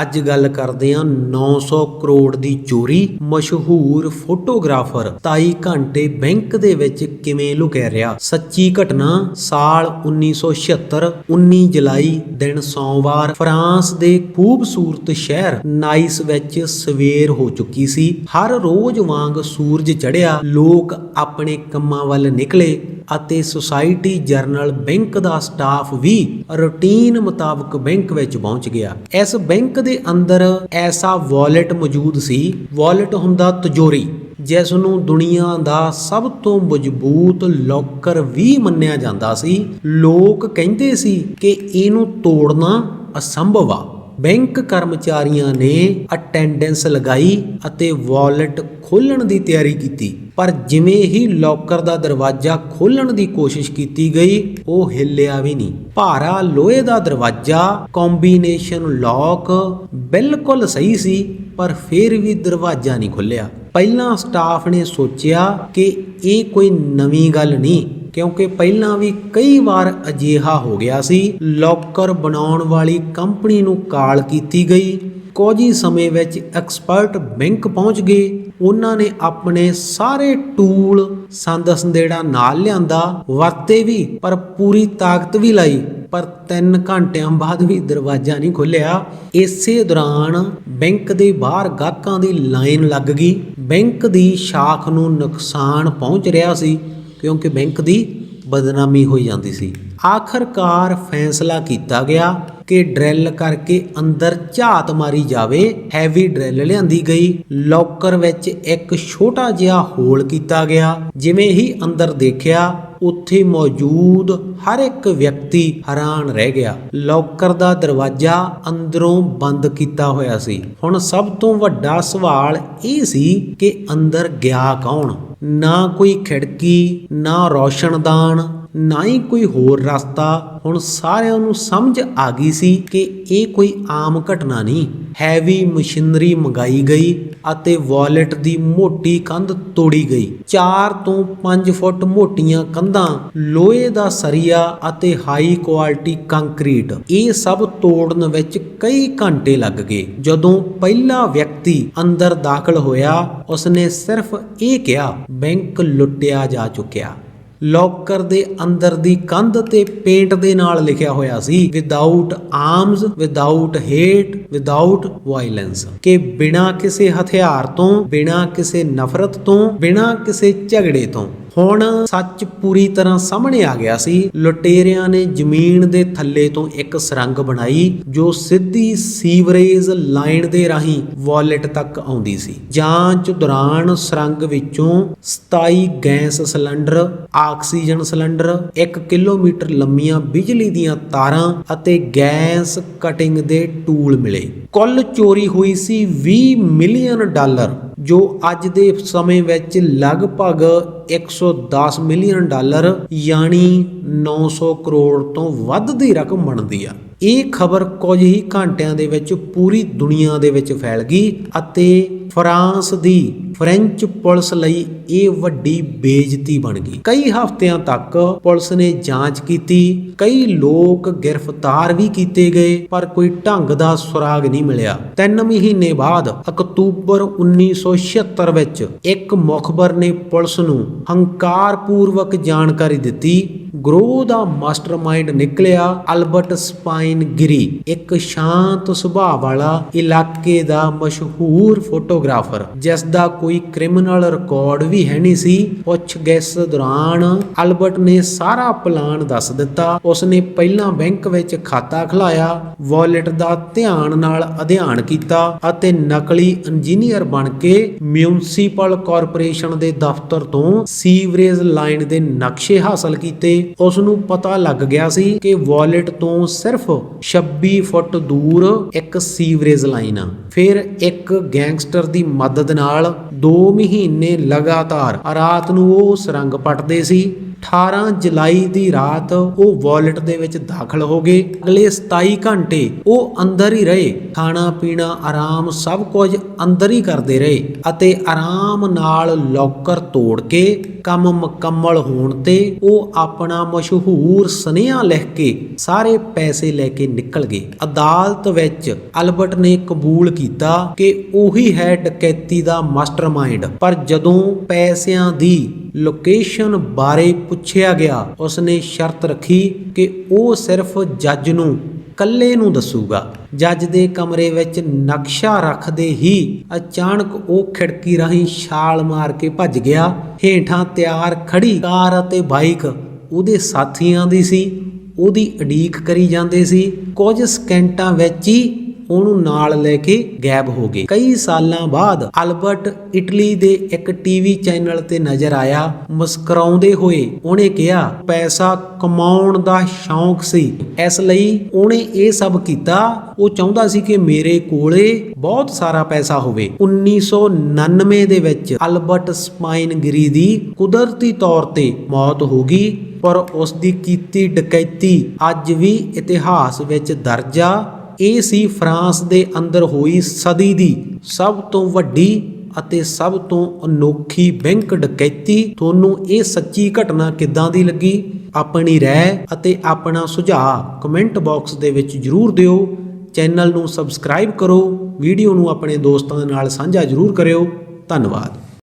ਅੱਜ ਗੱਲ ਕਰਦੇ ਹਾਂ 900 ਕਰੋੜ ਦੀ ਚੋਰੀ ਮਸ਼ਹੂਰ ਫੋਟੋਗ੍ਰਾਫਰ 27 ਘੰਟੇ ਬੈਂਕ ਦੇ ਵਿੱਚ ਕਿਵੇਂ ਲੁਕਿਆ ਰਿਹਾ? ਸੱਚੀ ਘਟਨਾ ਸਾਲ 1976 19 ਜੁਲਾਈ ਦਿਨ ਸੋਮਵਾਰ ਫਰਾਂਸ ਦੇ ਖੂਬਸੂਰਤ ਸ਼ਹਿਰ ਨਾਈਸ ਵਿੱਚ ਸਵੇਰ ਹੋ ਚੁੱਕੀ ਸੀ। ਹਰ ਰੋਜ਼ ਵਾਂਗ ਸੂਰਜ ਚੜ੍ਹਿਆ, ਲੋਕ ਆਪਣੇ ਕੰਮਾਂ ਵੱਲ ਨਿਕਲੇ ਅਤੇ ਸੁਸਾਇਟੀ ਜਰਨਲ ਬੈਂਕ ਦਾ ਸਟਾਫ ਵੀ ਰੁਟੀਨ ਮੁਤਾਬਕ ਬੈਂਕ ਵਿੱਚ ਪਹੁੰਚ ਗਿਆ। ਇਸ ਬੈਂਕ ਦੇ ਅੰਦਰ ਐਸਾ ਵਾਲਟ ਮੌਜੂਦ ਸੀ। ਵਾਲਟ ਹੁੰਦਾ ਤਜੋਰੀ, ਜਿਸ ਨੂੰ ਦੁਨੀਆ ਦਾ ਸਭ ਤੋਂ ਮਜ਼ਬੂਤ ਲੋਕਰ ਵੀ ਮੰਨਿਆ ਜਾਂਦਾ ਸੀ। ਲੋਕ ਕਹਿੰਦੇ ਸੀ ਕਿ ਇਹਨੂੰ ਤੋੜਨਾ ਅਸੰਭਵ ਆ। ਬੈਂਕ ਕਰਮਚਾਰੀਆਂ ਨੇ ਅਟੈਂਡੈਂਸ ਲਗਾਈ ਅਤੇ ਵਾਲਟ ਖੋਲਣ ਦੀ ਤਿਆਰੀ ਕੀਤੀ। ਪਰ ਜਿਵੇਂ ਹੀ ਲੋਕਰ ਦਾ ਦਰਵਾਜ਼ਾ ਖੋਲਣ ਦੀ ਕੋਸ਼ਿਸ਼ ਕੀਤੀ ਗਈ, ਉਹ ਹਿੱਲਿਆ ਵੀ ਨਹੀਂ। ਭਾਰਾ ਲੋਹੇ ਦਾ ਦਰਵਾਜ਼ਾ ਕੰਬੀਨੇਸ਼ਨ ਲੌਕ ਬਿਲਕੁਲ ਸਹੀ ਸੀ, ਪਰ ਫਿਰ ਵੀ ਦਰਵਾਜ਼ਾ ਨਹੀਂ ਖੁੱਲਿਆ ਪਹਿਲਾਂ ਸਟਾਫ ਨੇ ਸੋਚਿਆ ਕਿ ਇਹ ਕੋਈ ਨਵੀਂ ਗੱਲ ਨਹੀਂ, ਕਿਉਂਕਿ ਪਹਿਲਾਂ ਵੀ ਕਈ ਵਾਰ ਅਜਿਹਾ ਹੋ ਗਿਆ ਸੀ। ਲੋਕਰ ਬਣਾਉਣ ਵਾਲੀ ਕੰਪਨੀ ਨੂੰ ਕਾਲ ਕੀਤੀ ਗਈ ਕੁਝ ਹੀ ਸਮੇਂ ਵਿੱਚ ਐਕਸਪਰਟ ਬੈਂਕ ਪਹੁੰਚ ਗਏ। ਉਹਨਾਂ ਨੇ ਆਪਣੇ ਸਾਰੇ ਟੂਲ ਸੰਦ ਸੰਦੇੜਾ ਨਾਲ ਲਿਆਂਦਾ। ਵਰਤੇ ਵੀ, ਪਰ ਪੂਰੀ ਤਾਕਤ ਵੀ ਲਾਈ। ਪਰ 3 ਘੰਟਿਆਂ ਬਾਅਦ ਵੀ ਦਰਵਾਜ਼ਾ ਨਹੀਂ ਖੁੱਲਿਆ ਇਸੇ ਦੌਰਾਨ ਬੈਂਕ ਦੇ ਬਾਹਰ ਗਾਹਕਾਂ ਦੀ ਲਾਈਨ ਲੱਗ ਗਈ। ਬੈਂਕ ਦੀ ਸ਼ਾਖ ਨੂੰ ਨੁਕਸਾਨ ਪਹੁੰਚ ਰਿਹਾ ਸੀ, ਕਿਉਂਕਿ ਬੈਂਕ ਦੀ ਬਦਨਾਮੀ ਹੋਈ ਜਾਂਦੀ ਸੀ। ਆਖਰਕਾਰ ਫੈਸਲਾ ਕੀਤਾ ਗਿਆ। ਕਿ ਡਰਿਲ ਕਰਕੇ ਅੰਦਰ ਝਾਤ ਮਾਰੀ ਜਾਵੇ ਹੈਵੀ ਡਰਿਲ ਲਿਆਂਦੀ ਗਈ। ਲੋਕਰ ਵਿੱਚ ਇੱਕ ਛੋਟਾ ਜਿਹਾ ਹੋਲ ਕੀਤਾ ਗਿਆ, ਜਿਵੇਂ ਹੀ ਅੰਦਰ ਦੇਖਿਆ, ਉੱਥੇ ਮੌਜੂਦ ਹਰ ਇੱਕ ਵਿਅਕਤੀ ਹੈਰਾਨ ਰਹਿ ਗਿਆ। ਲੋਕਰ ਦਾ ਦਰਵਾਜ਼ਾ ਅੰਦਰੋਂ ਬੰਦ ਕੀਤਾ ਹੋਇਆ ਸੀ। ਹੁਣ ਸਭ ਤੋਂ ਵੱਡਾ ਸਵਾਲ ਇਹ ਸੀ ਕਿ ਅੰਦਰ ਗਿਆ ਕੌਣ? ਨਾ ਕੋਈ ਖਿੜਕੀ, ਨਾ ਰੌਸ਼ਨਦਾਨ ਨਾ ਹੀ ਕੋਈ ਹੋਰ ਰਸਤਾ। ਹੁਣ ਸਾਰਿਆਂ ਨੂੰ ਸਮਝ ਆ ਗਈ ਸੀ ਕਿ ਇਹ ਕੋਈ ਆਮ ਘਟਨਾ ਨਹੀਂ। ਹੈਵੀ ਮਸ਼ੀਨਰੀ ਮੰਗਾਈ ਗਈ ਅਤੇ ਵਾਲਟ ਦੀ ਮੋਟੀ ਕੰਧ ਤੋੜੀ ਗਈ। 4 ਤੋਂ 5 ਫੁੱਟ ਮੋਟੀਆਂ ਕੰਧਾਂ, ਲੋਹੇ ਦਾ ਸਰੀਆ ਅਤੇ ਹਾਈ ਕੁਆਲਿਟੀ ਕੰਕਰੀਟ ਇਹ ਸਭ ਤੋੜਨ ਵਿੱਚ ਕਈ ਘੰਟੇ ਲੱਗ ਗਏ। ਜਦੋਂ ਪਹਿਲਾ ਵਿਅਕਤੀ ਅੰਦਰ ਦਾਖਲ ਹੋਇਆ, ਉਸਨੇ ਸਿਰਫ ਇਹ ਕਿਹਾ, ਬੈਂਕ ਲੁੱਟਿਆ ਜਾ ਚੁੱਕਿਆ। ਲੋਕਰ ਦੇ ਅੰਦਰ ਦੀ ਕੰਧ ਤੇ ਪੇਂਟ ਦੇ ਨਾਲ ਲਿਖਿਆ ਹੋਇਆ ਸੀ without arms without hate without violence ਕਿ ਬਿਨਾ ਕਿਸੇ ਹਥਿਆਰ ਤੋਂ, ਬਿਨਾ ਕਿਸੇ ਨਫ਼ਰਤ ਤੋਂ, ਬਿਨਾ ਕਿਸੇ ਝਗੜੇ ਤੋਂ। ਹੁਣ ਸੱਚ ਪੂਰੀ ਤਰ੍ਹਾਂ ਸਾਹਮਣੇ ਆ ਗਿਆ ਸੀ। ਲੁਟੇਰਿਆਂ ਨੇ ਜ਼ਮੀਨ ਦੇ ਥੱਲੇ ਤੋਂ ਇੱਕ ਸੁਰੰਗ ਬਣਾਈ, ਜੋ ਸਿੱਧੀ ਸੀਵਰੇਜ ਲਾਈਨ ਦੇ ਰਾਹੀਂ ਵਾਲਟ ਤੱਕ ਆਉਂਦੀ ਸੀ। ਜਾਂਚ ਦੌਰਾਨ ਸੁਰੰਗ ਵਿੱਚੋਂ 27 gas cylinder, oxygen cylinder 1 kilometre ਲੰਮੀਆਂ ਬਿਜਲੀ ਦੀਆਂ ਤਾਰਾਂ ਅਤੇ ਗੈਸ ਕਟਿੰਗ ਦੇ ਟੂਲ ਮਿਲੇ। ਕੁੱਲ ਚੋਰੀ ਹੋਈ ਸੀ 20 ਮਿਲੀਅਨ ਡਾਲਰ। ਜੋ ਅੱਜ ਦੇ ਸਮੇਂ ਵਿੱਚ ਲਗਭਗ 110 ਮਿਲੀਅਨ ਡਾਲਰ, ਯਾਨੀ 900 ਕਰੋੜ ਤੋਂ ਵੱਧ ਦੀ ਰਕਮ ਬਣਦੀ ਆ। ਇਹ ਖਬਰ ਕੁਝ ਹੀ ਘੰਟਿਆਂ ਦੇ ਵਿੱਚ ਪੂਰੀ ਦੁਨੀਆ ਦੇ ਵਿੱਚ ਫੈਲ ਗਈ ਅਤੇ ਫਰਾਂਸ ਦੀ ਫ੍ਰੈਂਚ ਪੁਲਿਸ ਲਈ ਇਹ ਵੱਡੀ ਬੇਇੱਜ਼ਤੀ ਬਣ ਗਈ। ਕਈ ਹਫ਼ਤਿਆਂ ਤੱਕ ਪੁਲਿਸ ਨੇ ਜਾਂਚ ਕੀਤੀ, ਕਈ ਲੋਕ ਗ੍ਰਿਫਤਾਰ ਵੀ ਕੀਤੇ ਗਏ, ਪਰ ਕੋਈ ਢੰਗ ਦਾ ਸੁਰਾਗ ਨਹੀਂ ਮਿਲਿਆ। 3 ਮਹੀਨੇ ਬਾਅਦ ਅਕਤੂਬਰ 1976 ਵਿੱਚ ਇੱਕ ਮੁਖਬਰ ਨੇ ਪੁਲਿਸ ਨੂੰ ਹੰਕਾਰਪੂਰਵਕ ਜਾਣਕਾਰੀ ਦਿੱਤੀ ਗਰੋਹ ਦਾ ਮਾਸਟਰਮਾਈਂਡ ਨਿਕਲਿਆ ਅਲਬਰਟ ਸਪਾਈਨ ਗਿਰੀ ਇੱਕ ਸ਼ਾਂਤ ਸੁਭਾਅ ਵਾਲਾ ਇਲਾਕੇ ਦਾ ਮਸ਼ਹੂਰ ਫੋਟੋਗ੍ਰਾਫਰ, ਜਿਸ ਦਾ ਕੋਈ ਕ੍ਰਿਮੀਨਲ ਰਿਕਾਰਡ ਵੀ ਹੈ ਨਹੀਂ ਸੀ। ਪੁੱਛਗਿੱਛ ਦੌਰਾਨ ਅਲਬਰਟ ਨੇ ਸਾਰਾ ਪਲਾਨ ਦੱਸ ਦਿੱਤਾ। ਉਸਨੇ ਪਹਿਲਾਂ ਬੈਂਕ ਵਿੱਚ ਖਾਤਾ ਖੁਲਾਇਆ, ਵਾਲਟ ਦਾ ਧਿਆਨ ਨਾਲ ਅਧਿਐਨ ਕੀਤਾ ਅਤੇ ਨਕਲੀ ਇੰਜੀਨੀਅਰ ਬਣ ਕੇ ਮਿਊਨਿਸਪਲ ਕਾਰਪੋਰੇਸ਼ਨ ਦੇ ਦਫ਼ਤਰ ਤੋਂ ਸੀਵਰੇਜ ਲਾਈਨ ਦੇ ਨਕਸ਼ੇ ਹਾਸਲ ਕੀਤੇ। ਉਸ ਨੂੰ ਪਤਾ ਲੱਗ ਗਿਆ ਸੀ ਕਿ ਵਾਲਟ ਤੋਂ ਸਿਰਫ 26 ਫੁੱਟ ਦੂਰ ਇੱਕ ਸੀਵਰੇਜ ਲਾਈਨ ਆ। ਫਿਰ ਇੱਕ ਗੈਂਗਸਟਰ ਦੀ ਮਦਦ ਨਾਲ 2 ਮਹੀਨੇ ਲਗਾਤਾਰ ਰਾਤ ਨੂੰ ਉਹ ਸਰੰਗ ਪੱਟਦੇ ਸੀ। 18 ਜੁਲਾਈ ਦੀ ਰਾਤ ਉਹ ਵਾਲਟ ਦੇ ਵਿੱਚ ਦਾਖਲ ਹੋ ਗਏ। ਅਗਲੇ 27 ਘੰਟੇ ਉਹ ਅੰਦਰ ਹੀ ਰਹੇ। ਖਾਣਾ ਪੀਣਾ ਆਰਾਮ ਸਭ ਕੁਝ ਅੰਦਰ ਹੀ ਕਰਦੇ ਰਹੇ ਅਤੇ ਆਰਾਮ ਨਾਲ ਲੋਕਰ ਤੋੜ ਕੇ ਕੰਮ ਮੁਕੰਮਲ ਹੋਣ ਤੇ ਉਹ ਆਪਣਾ ਮਸ਼ਹੂਰ ਸੁਨੇਹਾ ਲਿਖ ਕੇ ਸਾਰੇ ਪੈਸੇ ਲੈ ਕੇ ਨਿਕਲ ਗਏ। ਅਦਾਲਤ ਵਿੱਚ ਅਲਬਰਟ ਨੇ ਕਬੂਲ ਕੀਤਾ ਕਿ ਉਹੀ ਹੈ ਡਕੈਤੀ ਦਾ ਮਾਸਟਰਮਾਈਂਡ। ਪਰ ਜਦੋਂ ਪੈਸਿਆਂ ਦੀ ਲੋਕੇਸ਼ਨ ਬਾਰੇ ਪੁੱਛਿਆ ਗਿਆ। ਉਸਨੇ ਸ਼ਰਤ ਰੱਖੀ ਕਿ ਉਹ ਸਿਰਫ ਜੱਜ ਨੂੰ ਕੱਲੇ ਨੂੰ ਦੱਸੂਗਾ। ਜੱਜ ਦੇ ਕਮਰੇ ਵਿੱਚ ਨਕਸ਼ਾ ਰੱਖਦੇ ਹੀ ਅਚਾਨਕ ਉਹ ਖਿੜਕੀ ਰਾਹੀਂ ਛਾਲ ਮਾਰ ਕੇ ਭੱਜ ਗਿਆ। ਹੇਠਾਂ ਤਿਆਰ ਖੜੀ ਕਾਰ ਅਤੇ ਬਾਈਕ ਉਹਦੇ ਸਾਥੀਆਂ ਦੀ ਸੀ। ਉਹਦੀ ਉਡੀਕ ਕਰੀ ਜਾਂਦੇ ਸੀ। ਕੁਝ ਸਕਿੰਟਾਂ ਵਿੱਚ ਹੀ ਉਹਨੂੰ ਨਾਲ ਲੈ ਕੇ ਗਾਇਬ ਹੋ ਗਏ। ਕਈ ਸਾਲਾਂ ਬਾਅਦ ਅਲਬਰਟ ਇਟਲੀ ਦੇ ਇੱਕ ਟੀਵੀ ਚੈਨਲ ਤੇ ਨਜ਼ਰ ਆਇਆ, ਮੁਸਕਰਾਉਂਦੇ ਹੋਏ। ਉਹਨੇ ਕਿਹਾ, ਪੈਸਾ ਕਮਾਉਣ ਦਾ ਸ਼ੌਂਕ ਸੀ। ਇਸ ਲਈ ਉਹਨੇ ਇਹ ਸਭ ਕੀਤਾ। ਉਹ ਚਾਹੁੰਦਾ ਸੀ ਕਿ ਮੇਰੇ ਕੋਲੇ ਬਹੁਤ ਸਾਰਾ ਪੈਸਾ ਹੋਵੇ। 1999 ਦੇ ਵਿੱਚ ਅਲਬਰਟ ਸਪਾਈਨਗਰੀ ਦੀ ਕੁਦਰਤੀ ਤੌਰ ਤੇ ਮੌਤ ਹੋ ਗਈ, ਪਰ ਉਸ ਦੀ ਕੀਤੀ ਡਕੈਤੀ ਅੱਜ ਵੀ ਇਤਿਹਾਸ ਵਿੱਚ ਦਰਜ ਆ। ਇਹ ਸੀ ਫਰਾਂਸ ਦੇ ਅੰਦਰ ਹੋਈ ਸਦੀ ਦੀ ਸਭ ਤੋਂ ਵੱਡੀ ਅਤੇ ਸਭ ਤੋਂ ਅਨੋਖੀ ਬੈਂਕ ਡਕੈਤੀ। ਤੁਹਾਨੂੰ ਇਹ ਸੱਚੀ ਘਟਨਾ ਕਿੱਦਾਂ ਦੀ ਲੱਗੀ? ਆਪਣੀ ਰਾਏ ਅਤੇ ਆਪਣਾ ਸੁਝਾਅ ਕਮੈਂਟ ਬਾਕਸ ਦੇ ਵਿੱਚ ਜਰੂਰ ਦਿਓ। ਚੈਨਲ ਨੂੰ ਸਬਸਕ੍ਰਾਈਬ ਕਰੋ। ਵੀਡੀਓ ਨੂੰ ਆਪਣੇ ਦੋਸਤਾਂ ਨਾਲ ਸਾਂਝਾ ਜਰੂਰ ਕਰਿਓ। ਧੰਨਵਾਦ।